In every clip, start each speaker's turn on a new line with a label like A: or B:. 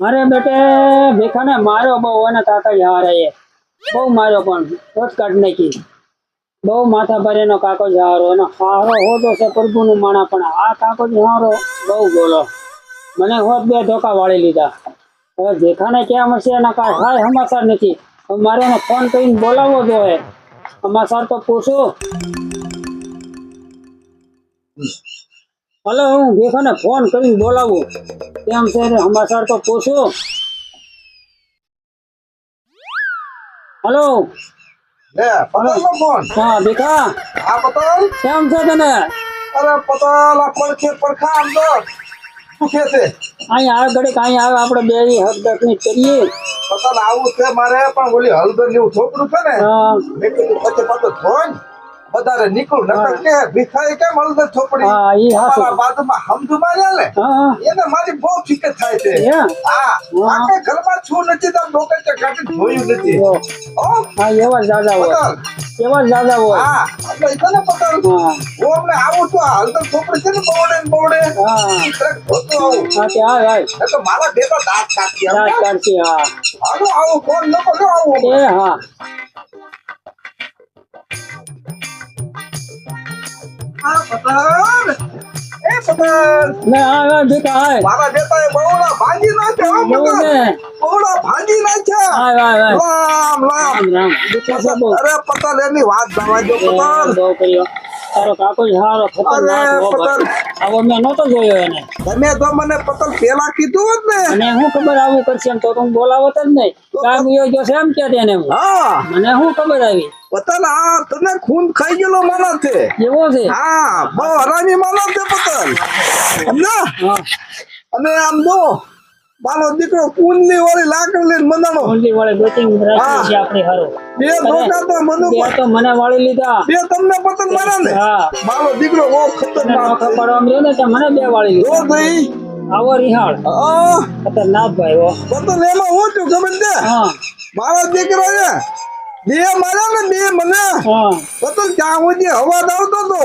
A: મારે બેટે ભીખાને માર્યો બહુ અને કાકા જ હારે બહુ માર્યો પણ, રોજ કાઢ નાખી. બહુ માથા પર એનો કાકો જ હારો એનો હારો હોતો છે પ્રભુનું માણા, પણ આ કાકો જ હારો બહુ બોલો મને હોત બે ધોકા વાળી લીધા. હવે ભીખાને ક્યાં મળશે એના કાંઈ હાય સમાચાર નથી. મારે એને ફોન કરીને બોલાવવો જોઈએ. સમાચાર તો પૂછું. હલો હું દેખાને ફોન કરીને બોલાવું. કેમ છે સમાચાર તો પૂછું. હલો? હા દેખા
B: હા પટેલ
A: કેમ છે તને
B: અરે પતલ આ પડખે પડખા આમ તો કે છે?
A: અહીંયા આવે ઘડીક અહીંયા આવે આપણે બે હકની કરીએ.
B: પતલ આવું છે મારે પણ ઓલી હળદર જેવું છોકરું છે ને
A: હા.
B: પછી પતલ ધોન વધારે નીકળું. નકર કે ભિખારી કેમ હળદર છોકરી મારા બાદમાં હમજુ માર્યા ને
A: હા
B: એને મારી બહુ ફિકર થાય છે.
A: હે?
B: હા. આખે ઘરમાં છું નથી તો ડોક્ટર કે કાઢી જોયું નથી. ઓ
A: હા? એવા દાદા હોય. એવા દાદા હોય.
B: હા. એટલે છે ને પટેલ
A: હું.
B: અમને આવું તો હળદર છોકરી છે ને બવડે ને બવડે
A: હા.
B: ટ્રક ધોતું આવું.
A: હા તે હાય હાય
B: એ તો મારા ભેગો દાંત કાઢી દાંત
A: રાત હા.
B: આવું આવું ફોન ન કરો આવો.
A: એ હા.
B: અરે પતંગ એની વાત જવા દો
A: કર્યો. તારો કાકો હારો ખતરનાક
B: અરે,
A: હો ભાઈ.
B: પતંગ.
A: આવો મેં નહોતો જોયો એને.
B: તમે તો મને પતંગ પેલા કીધું હોત ને.
A: અને હું ખબર આવું કરશે એમ તો તું બોલાવત જ નહીં. કામ યો જશે એમ કે તેને હા. મને શું ખબર આવી?
B: પતંગ આ તને ખૂન ખાઈ ગયેલો માણસ છે.
A: એવો છે?
B: હા બહુ હરામી માણસ છે પતંગ. સમજ્યા?
A: હા.
B: અને આમ જો મારો દીકરો કુંડલી વાળી લાકડી લઈને મનાણો
A: કુંડલી વાળી બેટિંગ રાખી છે આપણી હારું.
B: બે ધોકા તો મનુ
A: બે તો મને વાળી લીધા.
B: બે તમને પતંગ મારા ને
A: હા.
B: મારો દીકરો બહુ ખતરનાક
A: પાડવામાં રહ્યો ને કે મને બે વાળી
B: જો
A: ઓ
B: ભાઈ.
A: આવો રિહાળ.
B: આ
A: ખતરનાક ભાઈ ઓ
B: પતંગ એમાં હું છું ખબર દે
A: હા.
B: મારો દીકરો છે. બે માર્યા ને બે મને.
A: હા.
B: પતંગ ત્યાં સુધી અવાજ આવતો હતો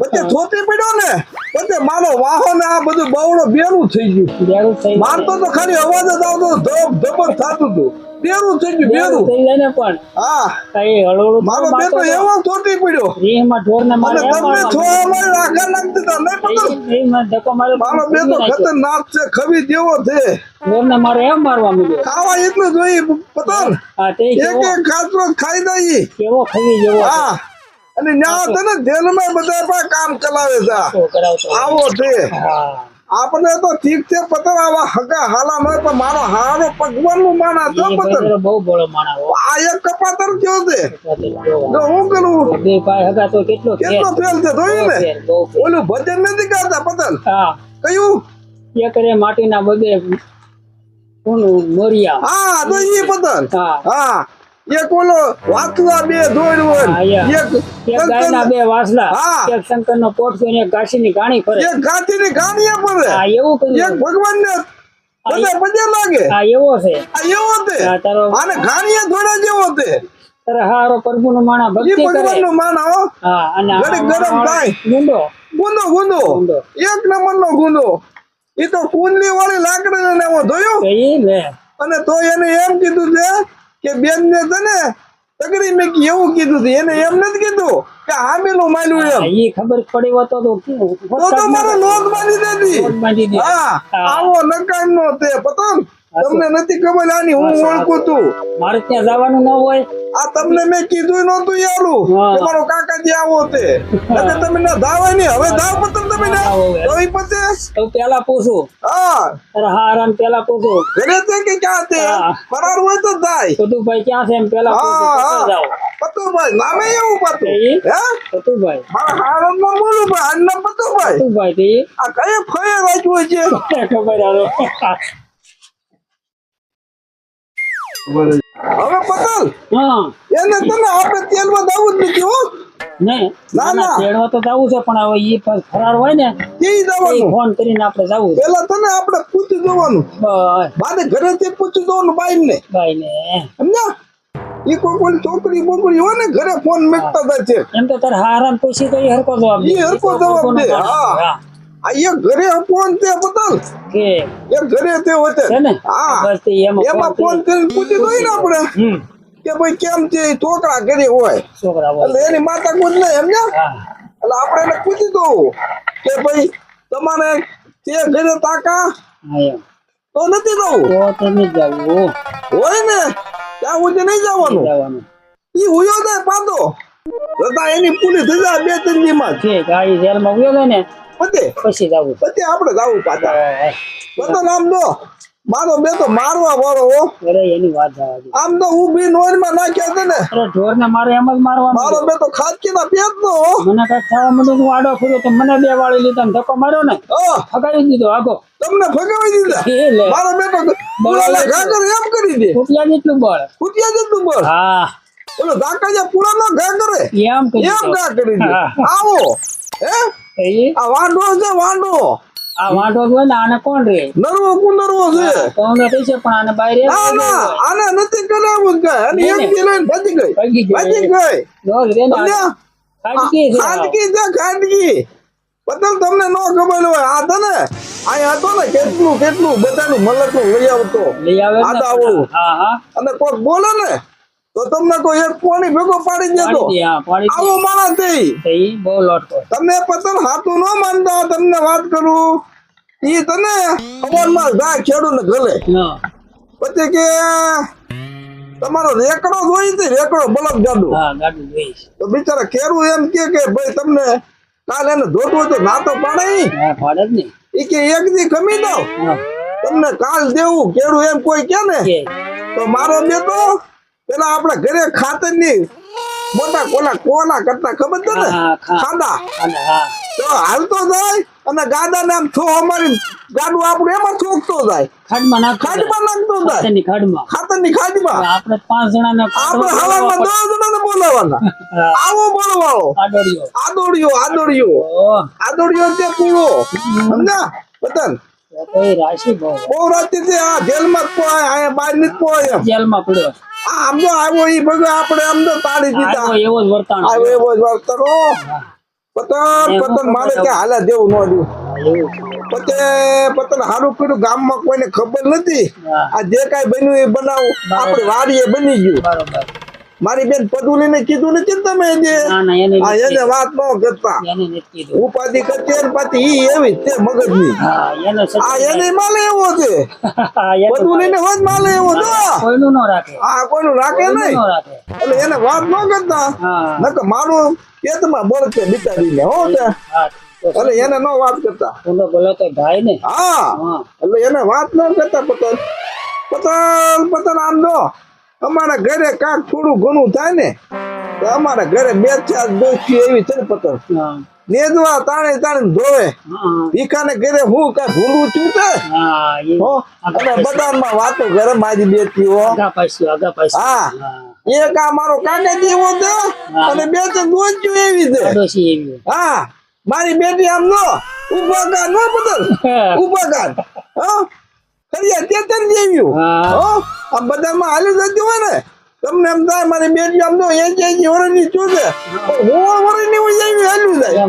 B: પછી ધોતી પડ્યો ને બધે મારો વાહો ને આ બધું બવડો બેરું થઈ ગયું.
A: બેરું થઈ
B: મારતો તો ખાલી અવાજ જ આવતો ધબ ધબર થતું હતું. બેરું થઈ ગયું
A: બેરું. થઈ જાય ને પણ.
B: હા.
A: કઈ હળવળું
B: મારો બેટો એવો ધોતી પડ્યો.
A: રીહમાં ઢોર ને મારે
B: તમને છો અમારે રાખા નાખતી તા નહીં
A: પકડ. રીહમાં ધક્કો મારે
B: મારો બેટો ખતરનાક છે ખવી જેવો છે.
A: ઢોર ને મારે એમ મારવા મળ્યો
B: ખાવા એટલું જોઈએ પતંગ.
A: હા તે
B: એક એક ખાતરો ખાઈ દઈ
A: કેવો ખવી જેવો?
B: હા. અને ન્યા તને જેલમાં બધા પણ કામ ચલાવે છે. આવો છે. આપણે તો ઠીક છે પતંગ આવા હગા હાલા ન પણ મારો હારો ભગવાનનું માના છો
A: એ બહુ બોલો માણા
B: આ એક કપાતર કયો છે? તો હું કરું?
A: બે પાય હગા તો કેટલો
B: કેટલો ફેલ છે જોયું ને. ઓલું ભજન નથી ગાતા પતંગ?
A: હા.
B: કયું?
A: એકરે માટીના બગે કોનું મોરિયા.
B: હા તો એ પતન
A: હા.
B: હા. એક ઓલો વાતલા બે દોડ હોય એક
A: એક ગાયના બે વાસલા. એક શંકર નો પોટ અને એક ઘાસીની ગાણી ફરે.
B: એક ગાંઠીની ગાણીયા પડે
A: હા એવું કર્યું.
B: ભગવાન ને બધે પગે લાગે.
A: હા એવો છે.
B: આ એવો તે આને ગાણીયા થોડા જેવો તે
A: હારો પ્રભુ નું માણા ભક્તિ કરે.
B: ભગવાનનું માન હો
A: અને
B: ગરમ થાય.
A: ગુંડો.
B: ગુંદો ગુંદો. એક નંબર નો ગુંદો. એ તો કુંડલી વાળી લાકડી ને એવો
A: લે.
B: અને તો એને એમ કીધું છે કે બેન ને છે ને તગડી મેં એવું કીધું હતું એને એમ નથી કીધું કે હામેલું માલ્યું એમ
A: એ ખબર પડી હોત તો તો
B: મારો લોક બાંધી દેતી. હા
A: હા.
B: આવો નકામ નો તે પતંગ
A: હા,
B: તમને નથી ખબર આની હું ઓળખું છું.
A: મારે ત્યાં જવાનું ન હોય.
B: આ તમને મેં કીધું નહોતું યારું. તમારો કાકાજી આવો તે. એટલે તમે ના ધાવે નહીં. હવે ધાવ પતન તમે ના.
A: હા.
B: તો પછી
A: તો પેલા પૂછું.
B: હા.
A: અરે હા આરામ પેલા પૂછું.
B: ઘરે છે કે ક્યાં છે? ફરાર હોય તો થાય
A: પતુભાઈ ક્યાં છે એમ પેલા પૂછું.
B: હા. હા
A: જાઓ.
B: પતુભાઈ નામે એવું પાતું? હે?
A: પતુભાઈ
B: મારા હારણ બોલું ભાઈ? આનું નામ પતુભાઈ.
A: પતુભાઈ
B: આ કઈ ફળે રાખ્યું છે?
A: ખબર હાલો
B: હવે પતલ એને તને આપણે તેલમાં દાવું જ નથી હો. ના,
A: ના
B: ના.
A: તેડવા તો જવું છે પણ હવે ઈ ફરાર હોય ને
B: કે જવાનું
A: ફોન કરીને આપણે જવું
B: પેલા તને આપણે પૂછી જોવાનું. બાદ ઘરેથી પૂછી જોવાનું બાઈ ને
A: ભાઈ ને
B: સમજ્યા? એ કોઈ કોઈ છોકરી બોકરી હોય ને ઘરે ફોન મેકતા થાય છે.
A: એમ તો તારે હારાને પૂછી તો એ હરકો જવાબ
B: એ હરકો જવાબ દે, હા. તે હોતે.
A: છે ને?
B: હા.
A: એમાં
B: એમાં
A: ફોન
B: કરીને પૂછી દો ને આપણે. કે ભાઈ કેમ છે? છોકરા ઘરે હોય. એટલે એની માતા કોઈ નહીં સમજ્યા એટલે આપણે એને પૂછી દઉં કે ભાઈ તમારે તે ઘરે તાકા? તો નથી
A: જવું.
B: હોય ને? ત્યાં સુધી નહીં જવાનું. ઈ હુયો જાય પાછો. રતા એની પૂરી થઈ બે ત્રણ દી માં
A: છે ગાડી જેલમાં ગયો ને
B: પતે
A: પછી? જાવું.
B: પતે આપણે જાવું પાછા. પતો નામ દો. મારો બે તો મારવા વાળો હો.
A: અરે એની વાત જવા
B: આમ તો હું બી નોરમાં નાખ્યા છે ને.
A: અરે ઢોર ને મારે એમ જ મારવા
B: મારો બે તો ખાચકી ના પેટ નો
A: મને કઈ થવા માંડ્યું હું આડો ફર્યો તો મને બે વાળી લીધા ને ધક્કો માર્યો ને. ફગાવી દીધો આગો
B: તમને ફગાવી દીધા? મારો બેટો પુરાના ઘા કરે એમ કરી દે.
A: કુટિયા જેટલું બળ.
B: ફૂટિયા જેટલું બોલ
A: હા.
B: ઓલો ધાકાજા પુરાનો ઘા કરે
A: એમ
B: ના કરી દે. આવો. હે? આ વાંડો છે વાંડો
A: આ ને આને કોણ રે?
B: નરવો કુંદરવો છે.
A: કોણ રે છે પણ આને બહાર
B: ના ના આને નથી કરાવવું જ અને એમ
A: નહીં,
B: લઈને ભાગી ગઈ.
A: ભાગી ગઈ.
B: ભાગી
A: રે ને
B: સમજ્યા?
A: છે
B: ખાટકી છે ખાટકી. પતંગ તમને નો ખબર હોય આ તને અહીંયા હતો ને કેટલું કેટલું બધાનું મલકનું લઈ આવતો.
A: લઈ આવે
B: આ તો આવું. અને કોક બોલે ને તો તમને તો એક પોણી ભેગો પાડી દેતો. આવો માણસ
A: બહુ
B: તમે પતન હાથું ન માનતા તમને વાત કરું. ઈ તને અમરમાં ગા ખેડૂ ને ગલે પછી કે તમારો રેકડો જોઈ છે રેકડો બળદ ગાડું. તો બિચારા ખેડૂ એમ કે કે ભાઈ તમને કાલે એને ધોતું તો ના તો પાડે ઈ. ઈ કે એક દી ખમી દો તમને કાલ દેવું ખેડૂ એમ કોઈ કે ને. તો મારો બેટો પેલા આપણા ઘરે ખાતરની મોટા કોલા કોલા કરતા ખબર છે ને?
A: હા, ખા-
B: ખાંડા
A: અને હા.
B: તો હાલતો જાય અને ગાદા ને આમ છો અમારી ગાડું આપણું એમાં ચોકતો જાય.
A: ખાડમાં નાખ
B: ખાડમાં નાખતો જાય.
A: ખાતરની ખાડમાં.
B: ખાતરની ખાડીમાં
A: આપણે પાંચ જણાને
B: આપણે હવામાં દસ જણાને બોલાવવાના. આવો બોલવાળો. આદોડિયો. આદોડિયો
A: આદોડિયો.
B: આદોડિયો તે પૂરો. સમજા
A: તો તો રાશિ બહુ.
B: બહુ રાતી છે. આ જેલમાં જ પોય અહીંયા બહારની જ પોય
A: જેલમાં પડ્યો.
B: આમ તો આવ્યો એ ભગો આપણે આમ તો તાળી દીધા.
A: એવો જ વર્તન
B: આવ્યો એવો જ વર્તન કરો પતંગ પતંગ મારે કે હાલે દેવું ન દઉં. પતે પતન હારું કર્યું ગામમાં કોઈને ખબર નથી. આ જે કાઈ બન્યું એ બનાવું. આપણે વાડીએ બની ગયું.
A: બરોબર.
B: મારી બેન કીધું નથી ને તમે જે
A: ના ના એને
B: આ
A: નથી
B: એને વાત ન કરતા.
A: કીધું.
B: ઉપાધિ કરતી ને પાછી ઈ એવી તે મગજની આ એને માલે એવો છે.
A: પદુલી ને
B: પદુલીને માલે એવો જો.
A: કોઈનું ન રાખે.
B: આ કોઈનું રાખે નહીં. એટલે એને વાત ન કરતા. નકર મારું કેતમાં બળશે છે બિચારી ને
A: હો
B: એટલે એને ન વાત કરતા.
A: બોલો તો ભાઈ ને.
B: હા. એટલે એને વાત ન કરતા પતંગ. પતંગ પતંગ આમ જો. અમારા ઘરે કાંક થોડું ઘણું થાય ને તો અમારા ઘરે બે ચાર દોસ્તી એવી છે ને નેદવા તાણે તાણે ધોવે. ભીખાને ઘરે હું કાંઈ ભૂલું છું
A: તે?
B: હો અને બધામાં વાતો ઘરે મારી બેઠી હો. હા. એક આ મારો કાકાજી એવો છે અને બે ચાર દોસ્તી એવી છે. હા. મારી બેટી આમ નો ઉપાકાર કાન નો બદલ ઉપાકાર કાન હા? ખરી ચેતન જેવ્યું આ બધામાં હાલી જતી હોય ને. તમને એમ થાય મારી બેટી આમ તો એક એક વર્ષની છું છે હું વર્ષની હોય એવી હાલ્યું જાય.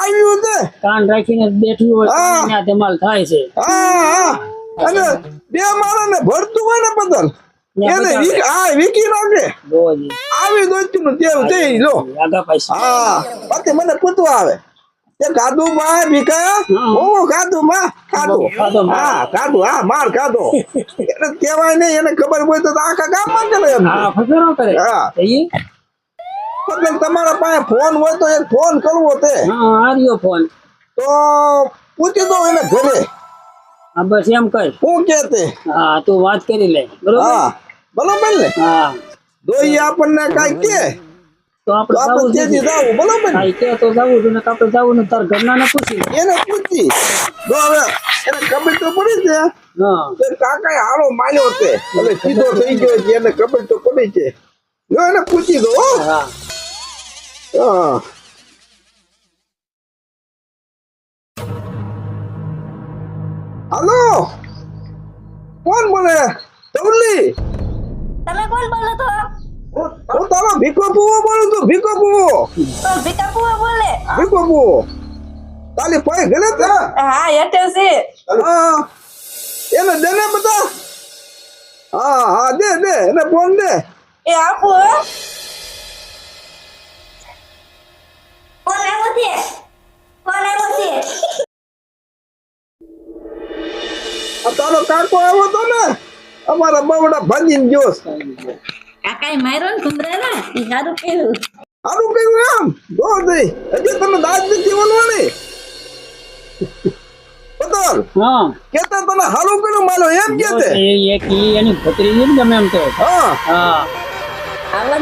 B: આવ્યું છે.
A: કાન રાખીને બેઠું હોય ત્યાં ધમાલ થાય છે.
B: હા હા. અને બે મારા ને ભરતું હોય ને બદલ એને વીક- આવી દોસ્તી નું તેવું લો. હા. પછી મને પૂછવા આવે. કે કાદુ બા ભીખા? હું. ખાધું માં
A: કાદુ.
B: હા કાદુ હા માર કાદુ એને કહેવાય નહીં એને ખબર હોય તો આખા ગામમાં કરે એમ
A: હા ફસરો કરે
B: હા. મતલબ તમારા પાસે ફોન હોય તો એક ફોન કરવો તે.
A: હા આર્યો ફોન
B: તો પૂછી દો એને ઘરે.
A: હા બસ એમ કર.
B: હું કે તે?
A: હા તું વાત કરી લે. બરોબર?
B: હા. બરોબર ને?
A: હા.
B: દોઈ આપણને કાઈ કે.
A: તો
B: તો
A: આપણે
B: આપણે
A: જવું
B: તેથી
A: જોઈએ.
B: જાવું બરોબર ને?
A: હા, તો જવું જોઈએ ને આપણે જવું ને તાર ઘરના પૂછી
B: એને પૂછી. તો હવે એને ખબર તો પડી છે.
A: હા.
B: તે હારો માર્યો છે. હવે સીધો થઈ ગયો છે એને ખબર તો પડી છે. જો એને પૂછી દો હા.
A: હા.
B: હાલો? કોણ બોલે? તવલી
C: તમે કોણ બોલો
B: હું તારો ભીખો પૂવો બોલું છું ભીખો પૂવો
C: ભીખા પૂવો બોલે?
B: ભીખો પૂવો તાલી પાય ગલે તે?
C: હા એટેલ છે.
B: હા. એને દે ને બધા. હા હા દે દે એને ફોન દે.
C: એ આપો. ફોન આવ્યો છે. ફોન આવ્યો છે.
B: તારો કાકો આવ્યો તો ને અમારા બવડા ભાંજીને જોશ
C: કાકાએ માર્યો ને ઘુમરાના ઈ સારું કર્યું.
B: આનું કયું એમ? જો દઈ હજી તમે દાજ નથી વનવાની પતર
A: હા.
B: કેતા તને હારું કર્યું માલો એમ કે તે
A: એ ઈ એની ભત્રીજી ને ગમે એમ તો.
B: હા.
A: હા.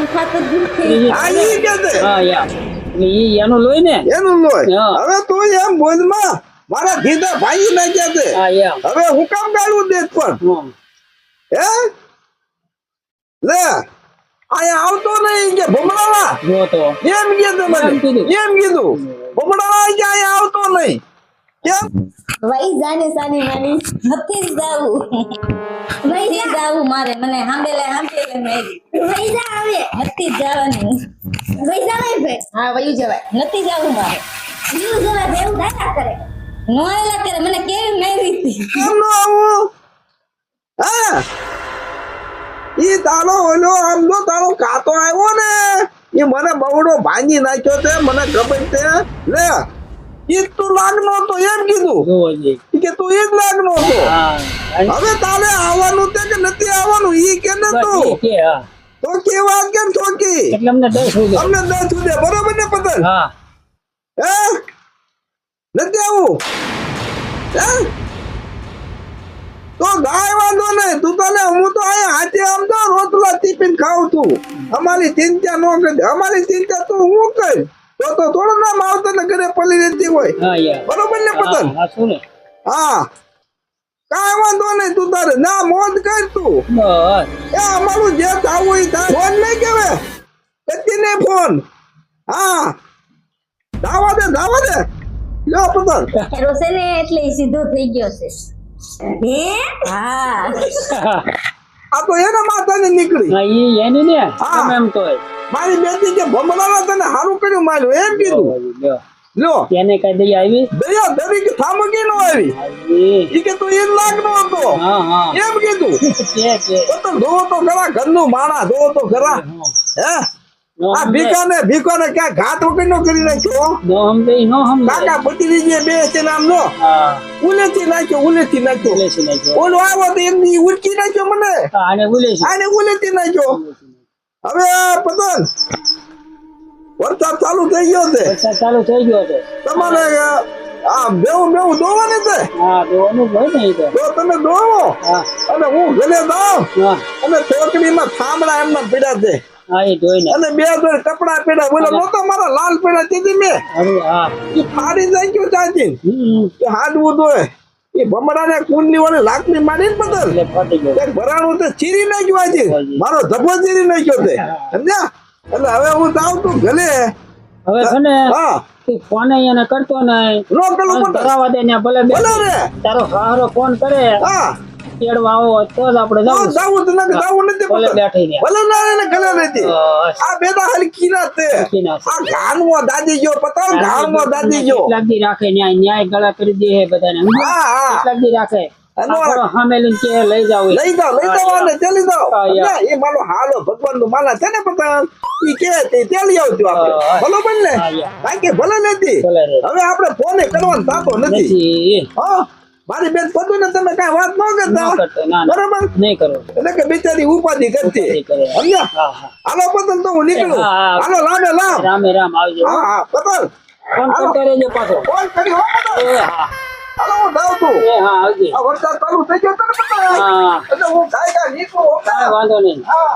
C: થતું જ નથી.
A: ત્રીજી
B: આ ઈ કે તે
A: હા યા. ઈ એનું લોહી ને?
B: એનું લોય
A: હા.
B: હવે તું એમ બોલમાં મારા ધીધા ભાઈ નાખ્યા તે હવે હું કામ ગાળું દેત પણ.
A: હે?
B: લે. આયા આવતો નહીં કે
A: તો
B: એમ કીધું મને.
A: એમ કીધું.
B: ભમરાવા કે આયા આવતો નહીં. કેમ?
C: વહી જાને સાની માની. નથી જાવું નથી જાવું મારે મને હાંબેલે હાંબેલે મેરી વહી જા આવે નથી જ જવાની. વહી જવાય ભાઈ. હા વહી જવાય. નથી જાવું મારે. જીવ જવા દેવું દાયા કરે. નોયલા કરે મને કેવી મેરી હતી
B: કેમ નો આવું? હા. તારો ઓલો આમનો તારો કાતો આવ્યો ને. એ મને બવડો ભાંગી નાખ્યો તે મને ખબર તે લે ઈ તું લાગનો તો એમ કીધું. કે તું ઈ જ લાગનો તો હવે તારે આવવાનું તે કે નથી આવવાનું? ઈ કે ને
A: બસ
B: તું.
A: કે હા.
B: કેમ
A: એટલે અમને દસ
B: બરોબર ને પતંગ?
A: હે.
B: નથી આવું? હે? તો ગાય વાંધો નહીં તું તને હું તો અહીંયા હાથે આમ તો ટિફિન છું અમારી ચિંતા ન કરી. અમારી ચિંતા તું હું કર તો તો થોડું ના આવતા ને ઘરે પલી રહેતી હોય.
A: હા
B: બરોબર ને પતન
A: હા
B: કાંઈ વાંધો નહીં તું તારે. ના મોજ કર તું. એ અમારું જે થાવું એ થાય. ફોન નહીં કેવે કચ્છી ને ફોન. હા. ધાવા દે ધાવા દે. લ્યો
C: પતન રોસે ને એટલે સીધો થઈ ગયો છે. હે? હા.
B: આ તો એના માથાને નીકળી.
A: હા ઈ એની ને
B: હા.
A: એમ તો
B: મારી બેટી કે ભમરાના તને સારું કર્યું માર્યું એમ કીધું. લો
A: તેને કઈ દઈ આવી?
B: દયા દરેક થામકી નો આવી. ઈ કે તું એ લાગ નો હતો.
A: હા હા.
B: એમ કીધું.
A: કે કે.
B: તો તો જોવો તો ખરા ઘરનું માણા જોવો તો ખરા. હે? આ ભીખાને ભીખાને ક્યાં ઘાટ વગર નો કરી નાખ્યો
A: નો સમજે નો હમ
B: કાકા ભત્રીજી બે છે નામ નો ઉલેથી નાખ્યો ઉલેથી નાખ્યો.
A: ઉલેથી નાખ્યો.
B: ઓલો આવો તો એમની ઉડકી નાખ્યો મને.
A: આને ઉલેથી.
B: આને ઉલેથી નાખ્યો. હવે પતન વરસાદ ચાલુ થઈ ગયો છે.
A: વરસાદ ચાલુ થઈ ગયો છે.
B: તમારે આ બેવું બેવું દોવાની છે?
A: હા દોવાનું હોય ને તો.
B: તો તમે દોવો અને હું ગલે
A: દઉં
B: અને ચોકડીમાં થાંભળા એમના પીડા છે.
A: હા એ જોઈને.
B: અને બે જોડ કપડા પીડા બોલો નતો મારા લાલ પીડા દીધી મેં.
A: હવે હા.
B: એ ફાડી જાય ગયું ચાચી કે હાડવું એ. કુંડલી વાળી લાકડી મારીને ભરાણું તે ચીરી નાખ્યું આજે મારો ધબ્બો ચીરી નાખ્યો તે. સમજ્યા? એટલે હવે હું જાઉં તું ભલે
A: હવે છે ને
B: હા.
A: ફોન એને કરતો નહીં.
B: નો પેલું
A: કરાવવા દે ને ભલે તારો સહારો ફોન કરે.
B: હા.
A: તેડવા આવો તો જ આપણે જવું
B: જાવું તો ના જાવું નથી
A: ભલે બેઠી ને
B: ભલે ના ને ગલે નથી. આ બેટા હલકી ના તે.
A: આ ના મો
B: દાદી જો દાદી ગયો મો દાદી
A: જો. લાગી રાખે ન્યાય ન્યાય ગળા કરી દે હે બધાને.
B: હા હા.
A: લાગી રાખે. કે લઈ જાવ
B: લઈ લઈ? એ મારો હાલો ભગવાનનું માલા છે ને પતંગ. ઈ કે તે આવજો આપણે. ને કારણ કે ભલે નથી.
A: ભલે
B: હવે આપણે ફોને કરવાનો થતો નથી.
A: નથી
B: હા. મારી બેન પતું ને તમે કઈ વાત ન કરતા બરોબર?
A: નહીં કરો.
B: એટલે કે બિચારી ઉપાધિ કરતી.
A: કરે.
B: સમજ્યા? હાલો પતન તો હું નીકળું. હાલો લામે લામ
A: રામે રામ આવજો.
B: હા હા પતન
A: ફોન કરે રહેજો પાછો.
B: ફોન કરી હો
A: પતન
B: હાલો હું જાઉં છું.
A: એ હા આવજે.
B: આ વરસાદ ચાલુ થઈ ગયો છે
A: હા
B: એટલે હું ગાય ગાય નીકળું હો.
A: કાંઈ વાંધો નહીં.
B: હા.